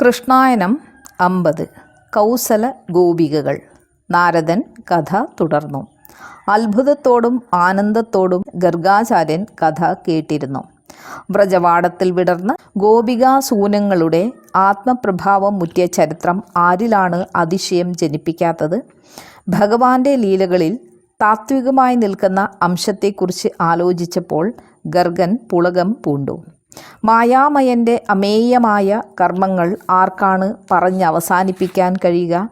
കൃഷ്ണായനം അമ്പത്. കൗസല ഗോപികകൾ. നാരദൻ കഥ തുടർന്നു. അത്ഭുതത്തോടും ആനന്ദത്തോടും ഗർഗാചാര്യൻ കഥ കേട്ടിരുന്നു. വ്രജവാടത്തിൽ വിടർന്ന ഗോപികാസൂനങ്ങളുടെ ആത്മപ്രഭാവം മുറ്റിയ ചരിത്രം ആരിലാണ് അതിശയം ജനിപ്പിക്കാത്തത്? ഭഗവാന്റെ ലീലകളിൽ താത്വികമായി നിൽക്കുന്ന അംശത്തെക്കുറിച്ച് ആലോചിച്ചപ്പോൾ ഗർഗൻ പുളകം പൂണ്ടു. മായാമയന്റെ അമേയമായ കർമ്മങ്ങൾ ആർക്കാണ് പറഞ്ഞവസാനിപ്പിക്കാൻ കഴിയുക?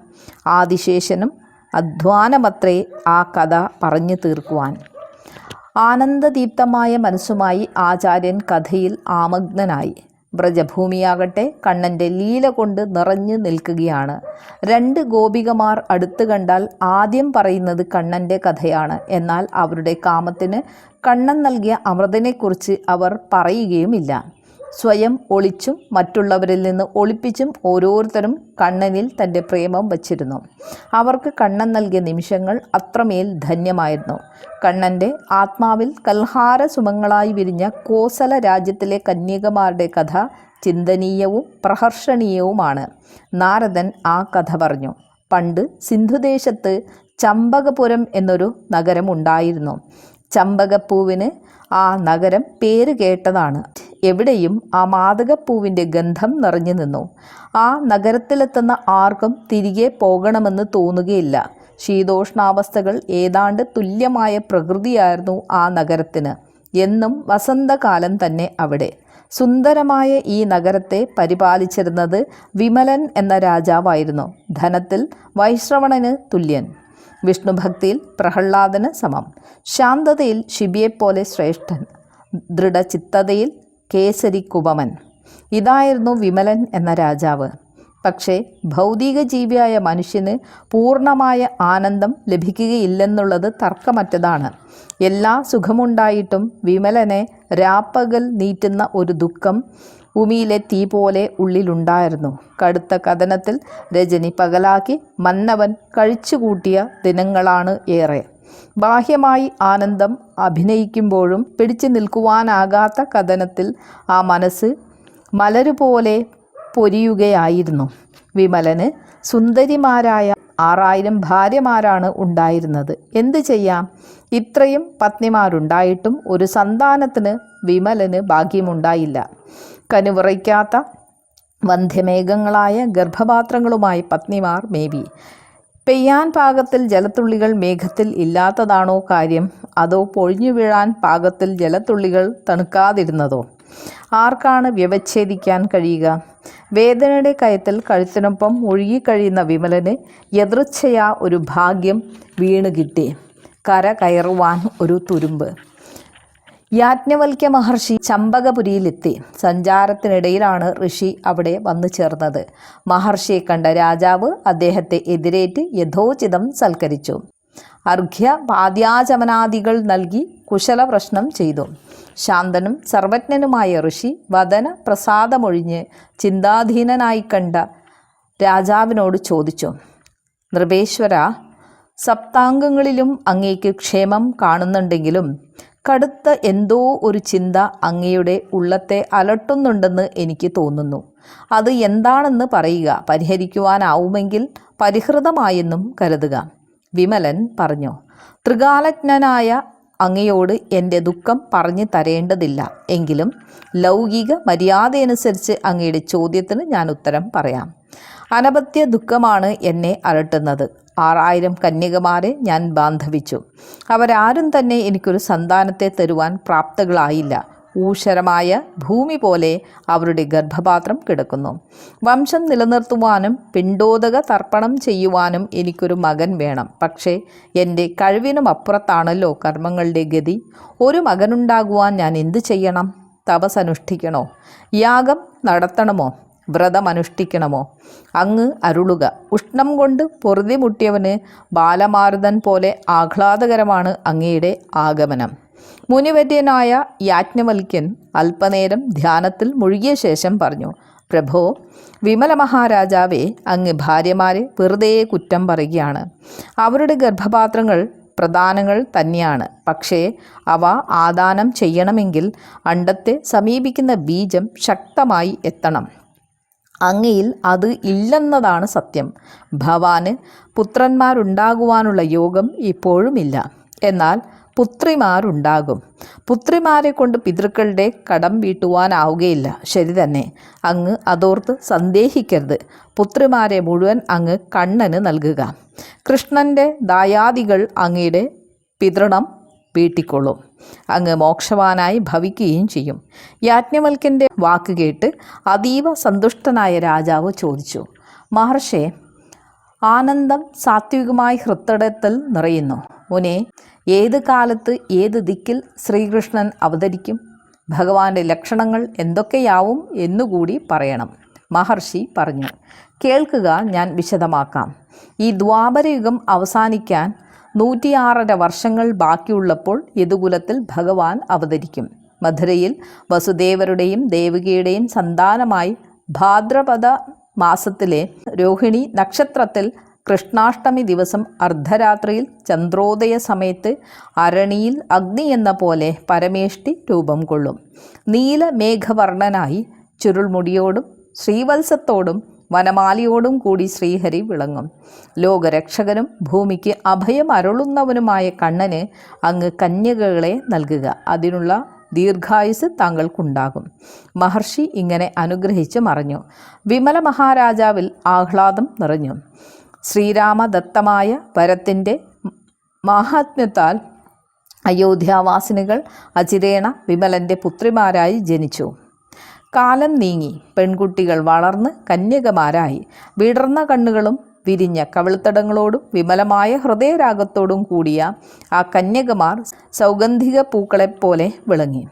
ആദിശേഷനും അധ്വാനമത്രേ ആ കഥ പറഞ്ഞു തീർക്കുവാൻ. ആനന്ദദീപ്തമായ മനസ്സുമായി ആചാര്യൻ കഥയിൽ ആമഗ്നനായി. വ്രജഭൂമിയാകട്ടെ കണ്ണന്റെ ലീല കൊണ്ട് നിറഞ്ഞു നിൽക്കുകയാണ്. രണ്ട് ഗോപികമാർ അടുത്തു കണ്ടാൽ ആദ്യം പറയുന്നത് കണ്ണന്റെ കഥയാണ്. എന്നാൽ അവരുടെ കാമത്തിന് കണ്ണൻ നൽകിയ അമൃതനെക്കുറിച്ച് അവർ പറയുകയുമില്ല. സ്വയം ഒളിച്ചും മറ്റുള്ളവരിൽ നിന്ന് ഒളിപ്പിച്ചും ഓരോരുത്തരും കണ്ണനിൽ തന്റെ പ്രേമം വച്ചിരുന്നു. അവർക്ക് കണ്ണൻ നൽകിയ നിമിഷങ്ങൾ അത്രമേൽ ധന്യമായിരുന്നു. കണ്ണന്റെ ആത്മാവിൽ കൽഹാര സുമങ്ങളായി വിരിഞ്ഞ കോസല രാജ്യത്തിലെ കന്യകമാരുടെ കഥ ചിന്തനീയവും പ്രഹർഷണീയവുമാണ്. നാരദൻ ആ കഥ പറഞ്ഞു. പണ്ട് സിന്ധുദേശത്ത് ചമ്പകപുരം എന്നൊരു നഗരം ഉണ്ടായിരുന്നു ചമ്പകപ്പൂവിന് ആ നഗരം പേര് കേട്ടതാണ്. എവിടെയും ആ മാതകപ്പൂവിന്റെ ഗന്ധം നിറഞ്ഞു നിന്നു. ആ നഗരത്തിലെത്തുന്ന ആർക്കും തിരികെ പോകണമെന്ന് തോന്നുകയില്ല. ശീതോഷ്ണാവസ്ഥകൾ ഏതാണ്ട് തുല്യമായ പ്രകൃതിയായിരുന്നു ആ നഗരത്തിന്. എന്നും വസന്തകാലം തന്നെ അവിടെ. സുന്ദരമായ ഈ നഗരത്തെ പരിപാലിച്ചിരുന്നത് വിമലൻ എന്ന രാജാവായിരുന്നു. ധനത്തിൽ വൈശ്രവണന് തുല്യൻ. വിഷ്ണുഭക്തിയിൽ പ്രഹ്ലാദന് സമം. ശാന്തതയിൽ ശിബിയെപ്പോലെ ശ്രേഷ്ഠൻ. ദൃഢചിത്തതയിൽ കേസരി കുപമൻ ഇതായിരുന്നു വിമലൻ എന്ന രാജാവ്. പക്ഷേ ഭൗതിക ജീവിയായ മനുഷ്യന് പൂർണമായ ആനന്ദം ലഭിക്കുകയില്ലെന്നുള്ളത് തർക്കമറ്റതാണ്. എല്ലാ സുഖമുണ്ടായിട്ടും വിമലനെ രാപ്പകൽ നീറ്റുന്ന ഒരു ദുഃഖം ഉമിയിലെ തീ പോലെ ഉള്ളിലുണ്ടായിരുന്നു. കടുത്ത കഥനത്തിൽ രജനി പകലാക്കി മന്നവൻ കഴിച്ചുകൂട്ടിയ ദിനങ്ങളാണ് ഏറെ. ബാഹ്യമായി ആനന്ദം അഭിനയിക്കുമ്പോഴും പിടിച്ചു നിൽക്കുവാനാകാത്ത കഥനത്തിൽ ആ മനസ്സ് മലരുപോലെ പൊരിയുകയായിരുന്നു. വിമലന് സുന്ദരിമാരായ ആറായിരം ഭാര്യമാരാണ് ഉണ്ടായിരുന്നത്. എന്തു ചെയ്യാം? ഇത്രയും പത്നിമാരുണ്ടായിട്ടും ഒരു സന്താനത്തിന് വിമലന് ഭാഗ്യമുണ്ടായില്ല. കനുവിറയ്ക്കാത്ത വന്ധ്യമേഘങ്ങളായ ഗർഭപാത്രങ്ങളുമായി പത്നിമാർ മേവി. പെയ്യാൻ പാകത്തിൽ ജലത്തുള്ളികൾ മേഘത്തിൽ ഇല്ലാത്തതാണോ കാര്യം? അതോ പൊഴിഞ്ഞു വീഴാൻ പാകത്തിൽ ജലത്തുള്ളികൾ തണുക്കാതിരുന്നതോ? ആർക്കാണ് വ്യവച്ഛേദിക്കാൻ കഴിയുക? വേദനയുടെ കയത്തിൽ കഴുത്തിനൊപ്പം ഒഴുകിക്കഴിയുന്ന വിമലന് യദൃച്ഛയാ ഒരു ഭാഗ്യം വീണുകിട്ടി. കര കയറുവാൻ ഒരു തുരുമ്പ്. യാജ്ഞവൽക്യ മഹർഷി ചമ്പകപുരിയിലെത്തി. സഞ്ചാരത്തിനിടയിലാണ് ഋഷി അവിടെ വന്നു ചേർന്നത്. മഹർഷിയെ കണ്ട രാജാവ് അദ്ദേഹത്തെ എതിരേറ്റ് യഥോചിതം സൽക്കരിച്ചു. അർഘ്യ പാദ്യാചമനാദികൾ നൽകി കുശല പ്രശ്നം ചെയ്തു. ശാന്തനും സർവജ്ഞനുമായ ഋഷി വദന പ്രസാദമൊഴിഞ്ഞ് ചിന്താധീനനായി കണ്ട രാജാവിനോട് ചോദിച്ചു നൃപേശ്വര സപ്താംഗങ്ങളിലും അങ്ങേക്ക് ക്ഷേമം കാണുന്നുണ്ടെങ്കിലും കടുത്ത എന്തോ ഒരു ചിന്ത അങ്ങയുടെ ഉള്ളത്തെ അലട്ടുന്നുണ്ടെന്ന് എനിക്ക് തോന്നുന്നു. അത് എന്താണെന്ന് പറയുക പരിഹരിക്കുവാനാവുമെങ്കിൽ പരിഹൃതമായെന്നും കരുതുക. വിമലൻ പറഞ്ഞു ത്രികാലജ്ഞനായ അങ്ങയോട് എന്റെ ദുഃഖം പറഞ്ഞു തരേണ്ടതില്ല. എങ്കിലും ലൗകിക മര്യാദയനുസരിച്ച് അങ്ങയുടെ ചോദ്യത്തിന് ഞാൻ ഉത്തരം പറയാം. അനപത്യ ദുഃഖമാണ് എന്നെ അലട്ടുന്നത്. ആറായിരം കന്യകമാരെ ഞാൻ ബാന്ധവിച്ചു. അവരാരും തന്നെ എനിക്കൊരു സന്താനത്തെ തരുവാൻ പ്രാപ്തകളായില്ല. ഊഷരമായ ഭൂമി പോലെ അവരുടെ ഗർഭപാത്രം കിടക്കുന്നു. വംശം നിലനിർത്തുവാനും പിണ്ടോദക തർപ്പണം ചെയ്യുവാനും എനിക്കൊരു മകൻ വേണം. പക്ഷേ എന്റെ കഴിവിനും അപ്പുറത്താണല്ലോ കർമ്മങ്ങളുടെ ഗതി. ഒരു മകനുണ്ടാകുവാൻ ഞാൻ എന്തു ചെയ്യണം? തപസ് അനുഷ്ഠിക്കണോ? യാഗം നടത്തണമോ? വ്രതമനുഷ്ഠിക്കണമോ? അങ്ങ് അരുളുക. ഉഷ്ണം കൊണ്ട് പൊറുതി മുട്ടിയവന് ബാലമാരുതൻ പോലെ ആഹ്ലാദകരമാണ് അങ്ങയുടെ ആഗമനം. മുനിവര്യനായ യാജ്ഞവൽക്യൻ അല്പനേരം ധ്യാനത്തിൽ മുഴുകിയ ശേഷം പറഞ്ഞു പ്രഭോ വിമല മഹാരാജാവെ അങ്ങ് ഭാര്യമാരെ വെറുതെ കുറ്റം പറയുകയാണ്. അവരുടെ ഗർഭപാത്രങ്ങൾ പ്രധാനങ്ങൾ തന്നെയാണ്. പക്ഷേ അവ ആദാനം ചെയ്യണമെങ്കിൽ അണ്ടത്തെ സമീപിക്കുന്ന ബീജം ശക്തമായി എത്തണം. അങ്ങയിൽ അത് ഇല്ലെന്നതാണ് സത്യം. ഭവാന് പുത്രന്മാരുണ്ടാകുവാനുള്ള യോഗം ഇപ്പോഴുമില്ല. എന്നാൽ പുത്രിമാരുണ്ടാകും. പുത്രിമാരെ കൊണ്ട് പിതൃക്കളുടെ കടം വീട്ടുവാനാവുകയില്ല. ശരി തന്നെ. അങ്ങ് അതോർത്ത് സന്ദേഹിക്കരുത്. പുത്രിമാരെ മുഴുവൻ അങ്ങ് കണ്ണന് നൽകുക. കൃഷ്ണന്റെ ദായാദികൾ അങ്ങയുടെ പിതൃണം വീട്ടിക്കൊള്ളും. അങ്ങ് മോക്ഷവാനായി ഭവിക്കുകയും ചെയ്യും. യാജ്ഞവൽക്കന്റെ വാക്ക് കേട്ട് അതീവ സന്തുഷ്ടനായ രാജാവ് ചോദിച്ചു മഹർഷേ ആനന്ദം സാത്വികമായി ഹൃത്തടത്തിൽ നിറയുന്നു. മുനെ ഏത് കാലത്ത് ഏത് ദിക്കിൽ ശ്രീകൃഷ്ണൻ അവതരിക്കും? ഭഗവാന്റെ ലക്ഷണങ്ങൾ എന്തൊക്കെയാവും എന്നുകൂടി പറയണം. മഹർഷി പറഞ്ഞു കേൾക്കുക ഞാൻ വിശദമാക്കാം. ഈ ദ്വാപരയുഗം അവസാനിക്കാൻ നൂറ്റിയാറര വർഷങ്ങൾ ബാക്കിയുള്ളപ്പോൾ യദുകുലത്തിൽ ഭഗവാൻ അവതരിക്കും. മധുരയിൽ വസുദേവരുടെയും ദേവികയുടെയും സന്താനമായി ഭാദ്രപദ മാസത്തിലെ രോഹിണി നക്ഷത്രത്തിൽ കൃഷ്ണാഷ്ടമി ദിവസം അർദ്ധരാത്രിയിൽ ചന്ദ്രോദയ സമയത്ത് അരണിയിൽ അഗ്നി എന്ന പോലെ പരമേഷ്ടി രൂപം കൊള്ളും. നീലമേഘവർണനായി ചുരുൾമുടിയോടും ശ്രീവത്സത്തോടും വനമാലിയോടും കൂടി ശ്രീഹരി വിളങ്ങും. ലോകരക്ഷകനും ഭൂമിക്ക് അഭയം അരുളുന്നവനുമായ കണ്ണന് അങ്ങ് കന്യകകളെ നൽകുക. അതിനുള്ള ദീർഘായുസ് താങ്കൾക്കുണ്ടാകും. മഹർഷി ഇങ്ങനെ അനുഗ്രഹിച്ച് മറഞ്ഞു. വിമല മഹാരാജാവിൽ ആഹ്ലാദം നിറഞ്ഞു. ശ്രീരാമദത്തമായ വരത്തിന്റെ മാഹാത്മ്യത്താൽ അയോധ്യാവാസിനികൾ അചിരേണ വിമലന്റെ പുത്രിമാരായി ജനിച്ചു. കാലം നീങ്ങി പെൺകുട്ടികൾ വളർന്ന് കന്യകമാരായി. വിടർന്ന കണ്ണുകളും വിരിഞ്ഞ കവിൾത്തടങ്ങളോടും വിമലമായ ഹൃദയരാഗത്തോടും കൂടിയ ആ കന്യകമാർ സൗഗന്ധിക പൂക്കളെപ്പോലെ വിളങ്ങി.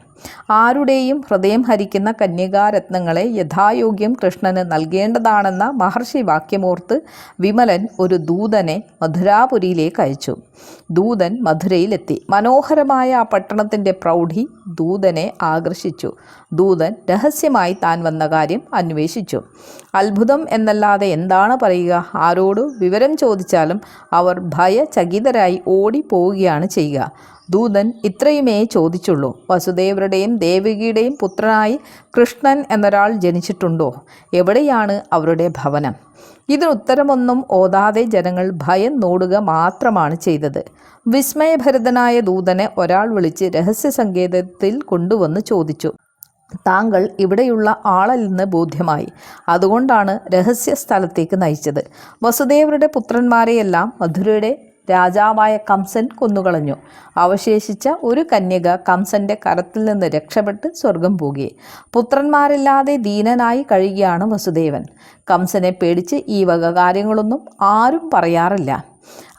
ആരുടെയും ഹൃദയം ഹരിക്കുന്ന കന്യകാരത്നങ്ങളെ യഥായോഗ്യം കൃഷ്ണന് നൽകേണ്ടതാണെന്ന മഹർഷി വാക്യമോർത്ത് വിമലൻ ഒരു ദൂതനെ മധുരാപുരിയിലേക്ക് അയച്ചു. ദൂതൻ മധുരയിലെത്തി. മനോഹരമായ ആ പട്ടണത്തിന്റെ പ്രൗഢി ദൂതനെ ആകർഷിച്ചു. ദൂതൻ രഹസ്യമായി താൻ വന്ന കാര്യം അന്വേഷിച്ചു. അത്ഭുതം എന്നല്ലാതെ എന്താണ് പറയുക? ആരോട് വിവരം ചോദിച്ചാലും അവർ ഭയചകിതരായി ഓടിപ്പോവുകയാണ് ചെയ്യുക. ദൂതൻ ഇത്രയുമേ ചോദിച്ചുള്ളൂ. വസുദേവരുടെയും ദേവികയുടെയും പുത്രനായി കൃഷ്ണൻ എന്നൊരാൾ ജനിച്ചിട്ടുണ്ടോ? എവിടെയാണ് അവരുടെ ഭവനം? ഇതിനുത്തരമൊന്നും ഓതാതെ ജനങ്ങൾ ഭയം നോടുക മാത്രമാണ് ചെയ്തത്. വിസ്മയഭരിതനായ ദൂതനെ ഒരാൾ വിളിച്ച് രഹസ്യ സങ്കേതത്തിൽ കൊണ്ടുവന്ന് ചോദിച്ചു. താങ്കൾ ഇവിടെയുള്ള ആളല്ലെന്ന് ബോധ്യമായി. അതുകൊണ്ടാണ് രഹസ്യ സ്ഥലത്തേക്ക് നയിച്ചത്. വസുദേവരുടെ പുത്രന്മാരെയെല്ലാം മധുരയുടെ രാജാവായ കംസൻ കൊന്നുകളഞ്ഞു. അവശേഷിച്ച ഒരു കന്യക കംസന്റെ കരത്തിൽ നിന്ന് രക്ഷപ്പെട്ട് സ്വർഗം പോകി. പുത്രന്മാരില്ലാതെ ദീനനായി കഴിയുകയാണ് വസുദേവൻ. കംസനെ പേടിച്ച് ഈ വക കാര്യങ്ങളൊന്നും ആരും പറയാറില്ല.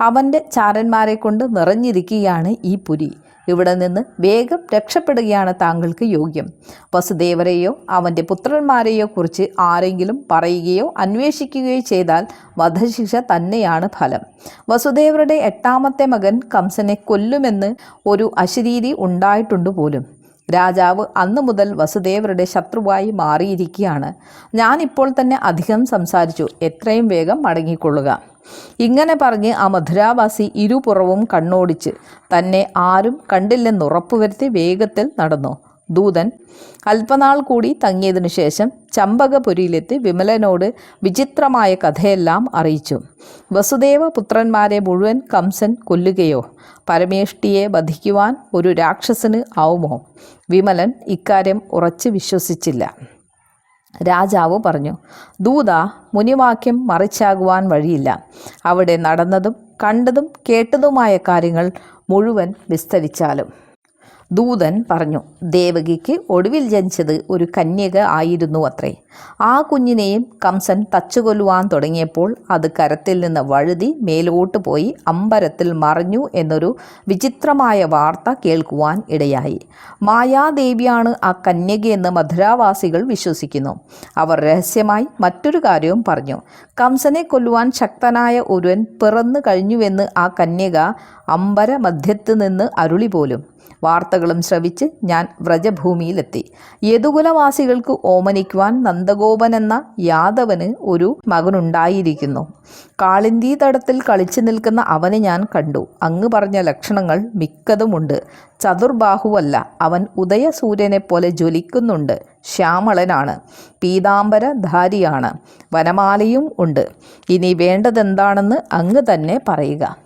അവന്റെ ചാരന്മാരെ കൊണ്ട് നിറഞ്ഞിരിക്കുകയാണ് ഈ പുരി. ഇവിടെ നിന്ന് വേഗം രക്ഷപ്പെടുകയാണ് താങ്കൾക്ക് യോഗ്യം. വസുദേവരെയോ അവന്റെ പുത്രന്മാരെയോ കുറിച്ച് ആരെങ്കിലും പറയുകയോ അന്വേഷിക്കുകയോ ചെയ്താൽ വധശിക്ഷ തന്നെയാണ് ഫലം. വസുദേവരുടെ എട്ടാമത്തെ മകൻ കംസനെ കൊല്ലുമെന്ന് ഒരു അശരീരി ഉണ്ടായിട്ടുണ്ട് പോലും. രാജാവ് അന്നു മുതൽ വസുദേവരുടെ ശത്രുവായി മാറിയിരിക്കുകയാണ്. ഞാനിപ്പോൾ തന്നെ അധികം സംസാരിച്ചു. എത്രയും വേഗം മടങ്ങിക്കൊള്ളുക. ഇങ്ങനെ പറഞ്ഞ് ആ മധുരാവാസി ഇരുപുറവും കണ്ണോടിച്ച് തന്നെ ആരും കണ്ടില്ലെന്നുറപ്പുവരുത്തി വേഗത്തിൽ നടന്നു. ദൂതൻ അല്പനാൾ കൂടി തങ്ങിയതിനു ശേഷം ചമ്പകപുരിയിലെത്തി വിമലനോട് വിചിത്രമായ കഥയെല്ലാം അറിയിച്ചു. വസുദേവ പുത്രന്മാരെ മുഴുവൻ കംസൻ കൊല്ലുകയോ പരമേഷ്ടിയെ വധിക്കുവാൻ ഒരു രാക്ഷസന് ആവുമോ? വിമലൻ ഇക്കാര്യം ഉറച്ചു വിശ്വസിച്ചില്ല. രാജാവ് പറഞ്ഞു ദൂത മുനിവാക്യം മറിച്ചാകുവാൻ വഴിയില്ല. അവിടെ നടന്നതും കണ്ടതും കേട്ടതുമായ കാര്യങ്ങൾ മുഴുവൻ വിസ്തരിച്ചാലും. ദൂതൻ പറഞ്ഞു ദേവകിക്ക് ഒടുവിൽ ജനിച്ചത് ഒരു കന്യക ആയിരുന്നു അത്രേ. ആ കുഞ്ഞിനെയും കംസൻ തച്ചുകൊല്ലുവാൻ തുടങ്ങിയപ്പോൾ അത് കരത്തിൽ നിന്ന് വഴുതി മേലോട്ട് പോയി അമ്പരത്തിൽ മറിഞ്ഞു എന്നൊരു വിചിത്രമായ വാർത്ത കേൾക്കുവാൻ ഇടയായി. മായാദേവിയാണ് ആ കന്യകയെന്ന് മധുരാവാസികൾ വിശ്വസിക്കുന്നു. അവർ രഹസ്യമായി മറ്റൊരു കാര്യവും പറഞ്ഞു. കംസനെ കൊല്ലുവാൻ ശക്തനായ ഒരുവൻ പിറന്നു കഴിഞ്ഞുവെന്ന് ആ കന്യക അമ്പര മധ്യത്ത് നിന്ന് അരുളി പോലും. വാർത്തകളും ശ്രവിച്ച് ഞാൻ വ്രജഭൂമിയിലെത്തി. യദുകുലവാസികൾക്ക് ഓമനിക്കുവാൻ നന്ദഗോപൻ എന്ന യാദവന് ഒരു മകനുണ്ടായിരിക്കുന്നു. കാളിന്തി തടത്തിൽ കളിച്ചു നിൽക്കുന്ന അവനെ ഞാൻ കണ്ടു. അങ്ങ് പറഞ്ഞ ലക്ഷണങ്ങൾ മിക്കതുമുണ്ട്. ചതുർബാഹുവല്ല അവൻ ഉദയസൂര്യനെ പോലെ ജ്വലിക്കുന്നുണ്ട്. ശ്യാമളനാണ് പീതാംബരധാരിയാണ് വനമാലയും ഉണ്ട്. ഇനി വേണ്ടതെന്താണെന്ന് അങ്ങ് തന്നെ പറയുക.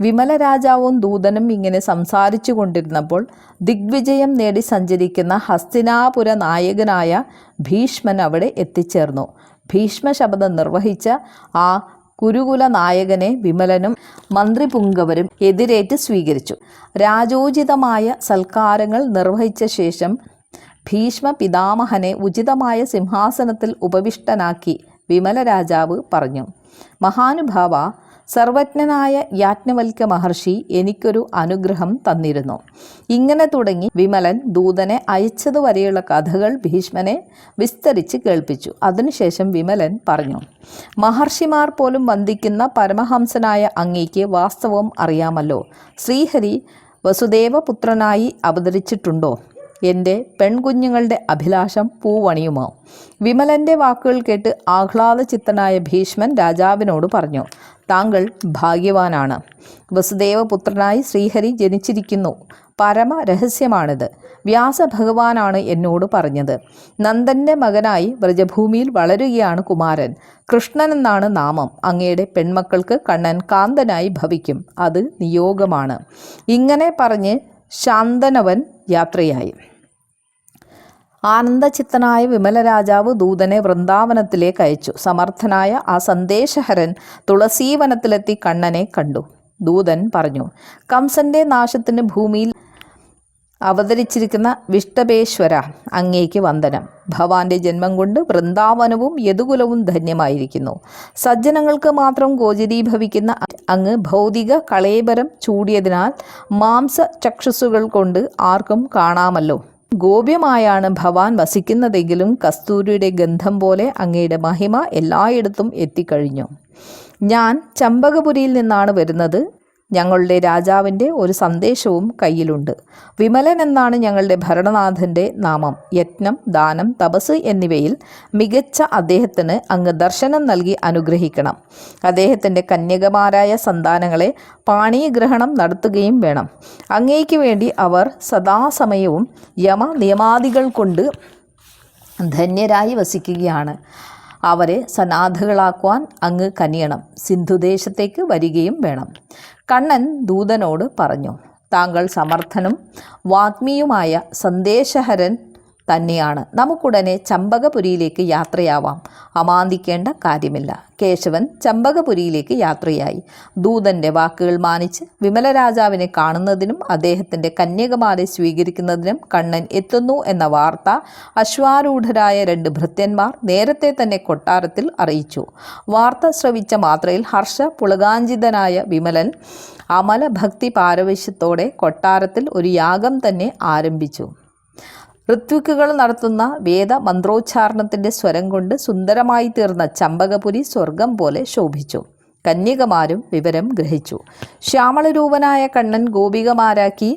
വിമല രാജാവും ദൂതനും ഇങ്ങനെ സംസാരിച്ചു കൊണ്ടിരുന്നപ്പോൾ ദിഗ്വിജയം നേടി സഞ്ചരിക്കുന്ന ഹസ്തിനാപുര നായകനായ ഭീഷ്മൻ അവിടെ എത്തിച്ചേർന്നു. ഭീഷ്മ ശബ്ദം നിർവഹിച്ച ആ കുരുകുല നായകനെ വിമലനും മന്ത്രി പുങ്കവരും എതിരേറ്റ് സ്വീകരിച്ചു. രാജോചിതമായ സൽക്കാരങ്ങൾ നിർവഹിച്ച ശേഷം ഭീഷ്മ പിതാമഹനെ ഉചിതമായ സിംഹാസനത്തിൽ ഉപവിഷ്ടനാക്കി വിമല രാജാവ് പറഞ്ഞു. മഹാനുഭാവ സർവജ്ഞനായ യാജ്ഞവൽക്ക മഹർഷി എനിക്കൊരു അനുഗ്രഹം തന്നിരുന്നു. ഇങ്ങനെ തുടങ്ങി വിമലൻ ദൂതനെ അയച്ചതുവരെയുള്ള കഥകൾ ഭീഷ്മനെ വിസ്തരിച്ച് കേൾപ്പിച്ചു. അതിനുശേഷം വിമലൻ പറഞ്ഞു മഹർഷിമാർ പോലും വന്ദിക്കുന്ന പരമഹംസനായ അങ്ങേക്ക് വാസ്തവം അറിയാമല്ലോ. ശ്രീഹരി വസുദേവപുത്രനായി അവതരിച്ചിട്ടുണ്ടോ? എന്റെ പെൺകുഞ്ഞുങ്ങളുടെ അഭിലാഷം പൂവണിയുമോ. വിമലന്റെ വാക്കുകൾ കേട്ട് ആഹ്ലാദചിത്തനായ ഭീഷ്മൻ രാജാവിനോട് പറഞ്ഞു താങ്കൾ ഭാഗ്യവാനാണ്. വസുദേവപുത്രനായി ശ്രീഹരി ജനിച്ചിരിക്കുന്നു. പരമ രഹസ്യമാണിത്. വ്യാസഭഗവാനാണ് എന്നോട് പറഞ്ഞത്. നന്ദന്റെ മകനായി വ്രജഭൂമിയിൽ വളരുകയാണ് കുമാരൻ. കൃഷ്ണൻ എന്നാണ് നാമം. അങ്ങയുടെ പെൺമക്കൾക്ക് കണ്ണൻ കാന്തനായി ഭവിക്കും. അത് നിയോഗമാണ്. ഇങ്ങനെ പറഞ്ഞ് ശാന്തനവൻ യാത്രയായി. ആനന്ദചിത്തനായ വിമലരാജാവ് ദൂതനെ വൃന്ദാവനത്തിലേക്ക് അയച്ചു. സമർത്ഥനായ ആ സന്ദേശഹരൻ തുളസീവനത്തിലെത്തി കണ്ണനെ കണ്ടു. ദൂതൻ പറഞ്ഞു കംസന്റെ നാശത്തിന് ഭൂമിയിൽ അവതരിച്ചിരിക്കുന്ന വിഷ്ടപേശ്വര അങ്ങേക്ക് വന്ദനം. ഭവാന്റെ ജന്മം കൊണ്ട് വൃന്ദാവനവും യദുകുലവും ധന്യമായിരിക്കുന്നു. സജ്ജനങ്ങൾക്ക് മാത്രം ഗോചരീഭവിക്കുന്ന അങ്ങ് ഭൗതിക കളേബരം ചൂടിയതിനാൽ മാംസ ചക്ഷുസുകൾ കൊണ്ട് ആർക്കും കാണാമല്ലോ. ഗോപ്യമായാണ് ഭവാൻ വസിക്കുന്നതെങ്കിലും കസ്തൂരിയുടെ ഗന്ധം പോലെ അങ്ങയുടെ മഹിമ എല്ലായിടത്തും എത്തിക്കഴിഞ്ഞു. ഞാൻ ചമ്പകപുരിയിൽ നിന്നാണ് വരുന്നത്. ഞങ്ങളുടെ രാജാവിന്റെ ഒരു സന്ദേശവും കയ്യിലുണ്ട്. വിമലൻ എന്നാണ് ഞങ്ങളുടെ ഭരണനാഥന്റെ നാമം. യജ്ഞം ദാനം തപസ് എന്നിവയിൽ മികച്ച അദ്ദേഹത്തിന് അങ്ങ് ദർശനം നൽകി അനുഗ്രഹിക്കണം. അദ്ദേഹത്തിന്റെ കന്യകമാരായ സന്താനങ്ങളെ പാണീഗ്രഹണം നടത്തുകയും വേണം. അങ്ങേക്ക് വേണ്ടി അവർ സദാസമയവും യമ നിയമാദികൾ കൊണ്ട് ധന്യരായി വസിക്കുകയാണ്. അവരെ സനാഥകളാക്കുവാൻ അങ്ങ് കനിയണം. സിന്ധുദേശത്തേക്ക് വരികയും വേണം. കണ്ണൻ ദൂതനോട് പറഞ്ഞു താങ്കൾ സമർത്ഥനും വാഗ്മിയുമായ സന്ദേശഹരൻ തന്നെയാണ്. നമുക്കുടനെ ചമ്പകപുരിയിലേക്ക് യാത്രയാവാം. അമാന്തിക്കേണ്ട കാര്യമില്ല. കേശവൻ ചമ്പകപുരിയിലേക്ക് യാത്രയായി. ദൂതന്റെ വാക്കുകൾ മാനിച്ച് വിമലരാജാവിനെ കാണുന്നതിനും അദ്ദേഹത്തിന്റെ കന്യകമാരെ സ്വീകരിക്കുന്നതിനും കണ്ണൻ എത്തുന്നു എന്ന വാർത്ത അശ്വാരൂഢരായ രണ്ട് ഭൃത്യന്മാർ നേരത്തെ തന്നെ കൊട്ടാരത്തിൽ അറിയിച്ചു. വാർത്ത ശ്രവിച്ച മാത്രയിൽ ഹർഷ പുളകാഞ്ചിതനായ വിമലൻ അമല ഭക്തി പാരവശ്യത്തോടെ കൊട്ടാരത്തിൽ ഒരു യാഗം തന്നെ ആരംഭിച്ചു. ഋത്വിക്കുകൾ നടത്തുന്ന വേദ മന്ത്രോച്ചാരണത്തിന്റെ സ്വരം കൊണ്ട് സുന്ദരമായി തീർന്ന ചമ്പകപുരി സ്വർഗം പോലെ ശോഭിച്ചു. കന്യകമാരും വിവരം ഗ്രഹിച്ചു. ശ്യാമളരൂപനായ കണ്ണൻ ഗോപികമാരാക്കി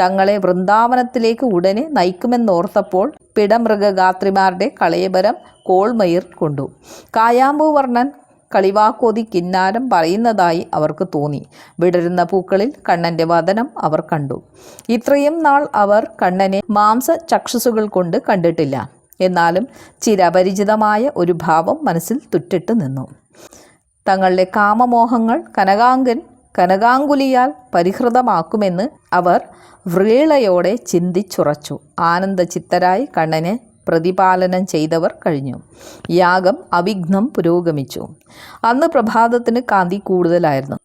തങ്ങളെ വൃന്ദാവനത്തിലേക്ക് ഉടനെ നയിക്കുമെന്നോർത്തപ്പോൾ പിടമൃഗഗാത്രിമാരുടെ കളയബരം കോൾമയിർ കൊണ്ടു. കായാമ്പൂ വർണൻ കളിവാക്കോതി കിന്നാരം പറയുന്നതായി അവർക്ക് തോന്നി. വിടരുന്ന പൂക്കളിൽ കണ്ണന്റെ വതനം അവർ കണ്ടു. ഇത്രയും നാൾ അവർ കണ്ണനെ മാംസ ചക്ഷുസുകൾ കൊണ്ട് കണ്ടിട്ടില്ല. എന്നാലും ചിരപരിചിതമായ ഒരു ഭാവം മനസ്സിൽ തുറ്റിട്ട് നിന്നു. തങ്ങളുടെ കാമമോഹങ്ങൾ കനകാങ്കൻ കനകാങ്കുലിയാൽ പരിഹൃതമാക്കുമെന്ന് അവർ വ്രീളയോടെ ചിന്തിച്ചുറച്ചു. ആനന്ദചിത്തരായി കണ്ണനെ പ്രതിപാലനം ചെയ്തവർ കഴിഞ്ഞു. യാഗം അവിഘ്നം പുരോഗമിച്ചു. അന്ന് പ്രഭാതത്തിന് കാന്തി കൂടുതലായിരുന്നു.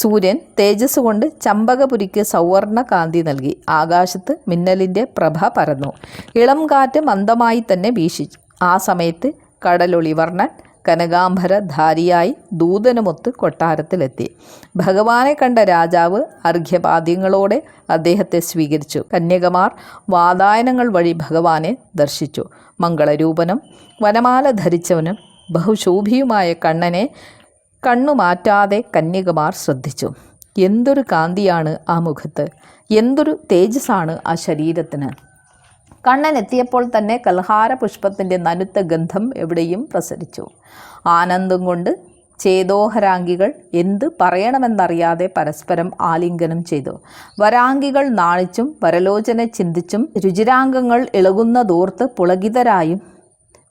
സൂര്യൻ തേജസ് കൊണ്ട് ചമ്പകപുരിക്ക് സൗവർണ കാന്തി നൽകി. ആകാശത്ത് മിന്നലിന്റെ പ്രഭ പരന്നു. ഇളം കാറ്റ് മന്ദമായി തന്നെ വീശിച്ചു ആ സമയത്ത് കടലൊളി വർണൻ കനകാംബരധാരിയായി ദൂതനുമൊത്ത് കൊട്ടാരത്തിലെത്തി. ഭഗവാനെ കണ്ട രാജാവ് അർഘ്യപാദ്യങ്ങളോടെ അദ്ദേഹത്തെ സ്വീകരിച്ചു. കന്യകമാർ വാതായനങ്ങൾ വഴി ഭഗവാനെ ദർശിച്ചു. മംഗളരൂപനും വനമാല ധരിച്ചവനും ബഹുശോഭിയുമായ കണ്ണനെ കണ്ണുമാറ്റാതെ കന്യകമാർ ശ്രദ്ധിച്ചു. എന്തൊരു കാന്തിയാണ് ആ മുഖത്ത്. എന്തൊരു തേജസ്സാണ് ആ ശരീരത്തിന്. കണ്ണൻ എത്തിയപ്പോൾ തന്നെ കൽഹാര പുഷ്പത്തിന്റെ നനുത്ത ഗന്ധം എവിടെയും പ്രസരിച്ചു. ആനന്ദം കൊണ്ട് ചേതോഹരാംഗികൾ എന്ത് പറയണമെന്നറിയാതെ പരസ്പരം ആലിംഗനം ചെയ്തു. വരാംഗികൾ നാണിച്ചും വരലോചന ചിന്തിച്ചും രുചിരാംഗങ്ങൾ ഇളകുന്നതോർത്ത് പുളകിതരായും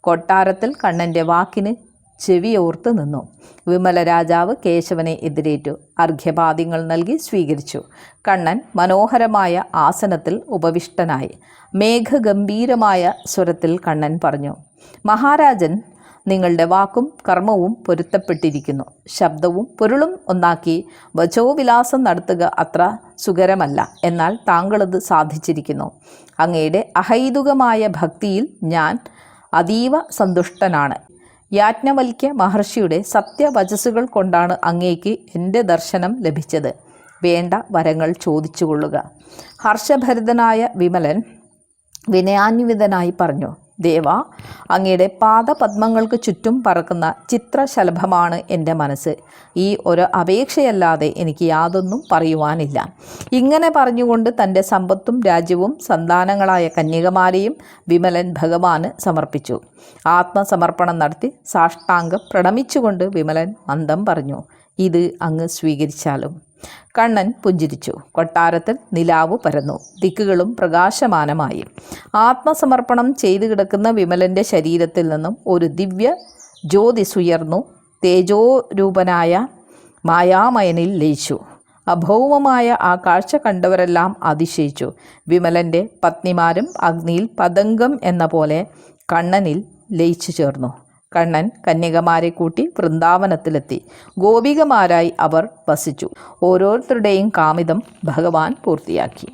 കൊട്ടാരത്തിൽ കണ്ണന്റെ വാക്കിന് ചെവിയോർത്ത് നിന്നു. വിമല രാജാവ് കേശവനെ എതിരേറ്റു. അർഘ്യപാദ്യങ്ങൾ നൽകി സ്വീകരിച്ചു. കണ്ണൻ മനോഹരമായ ആസനത്തിൽ ഉപവിഷ്ടനായി. മേഘഗംഭീരമായ സ്വരത്തിൽ കണ്ണൻ പറഞ്ഞു മഹാരാജൻ നിങ്ങളുടെ വാക്കും കർമ്മവും പൊരുത്തപ്പെട്ടിരിക്കുന്നു. ശബ്ദവും പൊരുളും ഒന്നാക്കി വചോവിലാസം നടത്തുക അത്ര സുഖരമല്ല എന്നാൽ താങ്കളത് സാധിച്ചിരിക്കുന്നു. അങ്ങയുടെ അഹൈതുകമായ ഭക്തിയിൽ ഞാൻ അതീവ സന്തുഷ്ടനാണ്. യാജ്ഞവൽക്യ മഹർഷിയുടെ സത്യവചസ്സുകൾ കൊണ്ടാണ് അങ്ങേക്ക് എന്റെ ദർശനം ലഭിച്ചത്. വേണ്ട വരങ്ങൾ ചോദിച്ചുകൊള്ളുക. ഹർഷഭരിതനായ വിമലൻ വിനയാന്വിതനായി പറഞ്ഞു ദേവ അങ്ങയുടെ പാദപത്മങ്ങൾക്ക് ചുറ്റും പറക്കുന്ന ചിത്രശലഭമാണ് എന്റെ മനസ്സ്. ഈ ഒരു അപേക്ഷയല്ലാതെ എനിക്ക് യാതൊന്നും പറയുവാനില്ല. ഇങ്ങനെ പറഞ്ഞുകൊണ്ട് തന്റെ സമ്പത്തും രാജ്യവും സന്താനങ്ങളായ കന്യകമാരെയും വിമലൻ ഭഗവാന് സമർപ്പിച്ചു. ആത്മസമർപ്പണം നടത്തി സാഷ്ടാംഗം പ്രണമിച്ചുകൊണ്ട് വിമലൻ മന്ദം പറഞ്ഞു ഇത് അങ്ങ് സ്വീകരിച്ചാലും. കണ്ണൻ പുഞ്ചിരിച്ചു. കൊട്ടാരത്തിൽ നിലാവ് പരന്നു. ദിക്കുകളും പ്രകാശമാനമായി. ആത്മസമർപ്പണം ചെയ്തു കിടക്കുന്ന വിമലന്റെ ശരീരത്തിൽ നിന്നും ഒരു ദിവ്യ ജ്യോതിസുയർന്നു തേജോരൂപനായ മായാമയനിൽ ലയിച്ചു. അഭൗമമായ ആ കാഴ്ച കണ്ടവരെല്ലാം അതിശയിച്ചു. വിമലന്റെ പത്നിമാരും അഗ്നിയിൽ പതംഗം എന്ന പോലെ കണ്ണനിൽ ലയിച്ചു ചേർന്നു. കണ്ണൻ കന്യകമാരെ കൂട്ടി വൃന്ദാവനത്തിലെത്തി. ഗോപികമാരായി അവർ വസിച്ചു. ഓരോരുത്തരുടെയും കാമിതം ഭഗവാൻ പൂർത്തിയാക്കി.